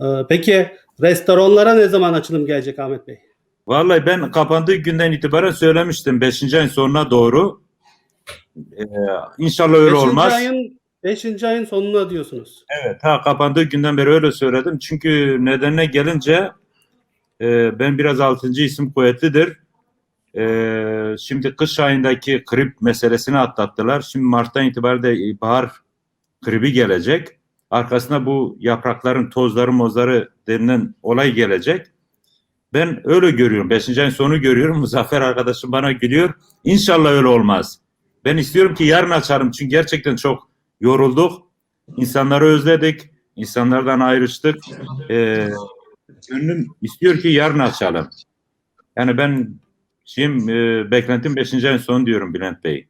Ee, peki restoranlara ne zaman açılım gelecek Ahmet Bey? Vallahi ben kapandığı günden itibaren söylemiştim 5. ayın sonuna doğru. Ee, inşallah öyle Beşinci olmaz. ayın 5. ayın sonuna diyorsunuz. Evet, ha kapandığı günden beri öyle söyledim. Çünkü nedenine gelince e, ben biraz altıncı isim kuvvetlidir. E, şimdi kış ayındaki grip meselesini atlattılar. Şimdi Mart'tan itibaren de bahar gribi gelecek. Arkasında bu yaprakların tozları mozları denilen olay gelecek. Ben öyle görüyorum. Beşinci ayın sonu görüyorum. Muzaffer arkadaşım bana gülüyor. İnşallah öyle olmaz. Ben istiyorum ki yarın açarım. Çünkü gerçekten çok yorulduk. İnsanları özledik. İnsanlardan ayrıştık. Ee, gönlüm istiyor ki yarın açalım. Yani ben şeyim, e, beklentim 5. ayın sonu diyorum Bülent Bey.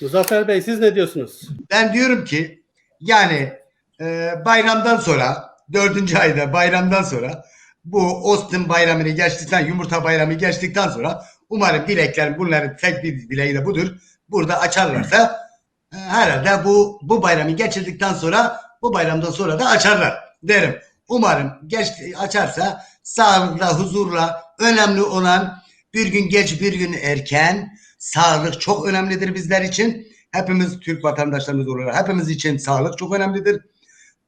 Muzaffer Bey siz ne diyorsunuz? Ben diyorum ki yani e, bayramdan sonra dördüncü ayda bayramdan sonra bu Austin bayramını geçtikten yumurta bayramı geçtikten sonra umarım dileklerim bunların tek bir dileği de budur. Burada açarlarsa e, herhalde bu bu bayramı geçirdikten sonra bu bayramdan sonra da açarlar derim. Umarım geç açarsa sağlıkla huzurla önemli olan bir gün geç bir gün erken sağlık çok önemlidir bizler için. Hepimiz Türk vatandaşlarımız olarak hepimiz için sağlık çok önemlidir.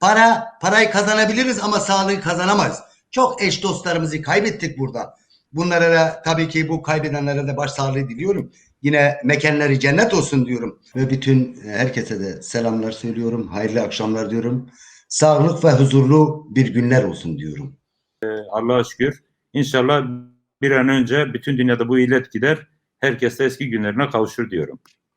Para parayı kazanabiliriz ama sağlığı kazanamayız. Çok eş dostlarımızı kaybettik burada. Bunlara da tabii ki bu kaybedenlere de başsağlığı diliyorum. Yine mekanları cennet olsun diyorum. Ve bütün herkese de selamlar söylüyorum. Hayırlı akşamlar diyorum. Sağlık ve huzurlu bir günler olsun diyorum. Allah'a şükür. İnşallah bir an önce bütün dünyada bu illet gider. Herkes de eski günlerine kavuşur diyorum.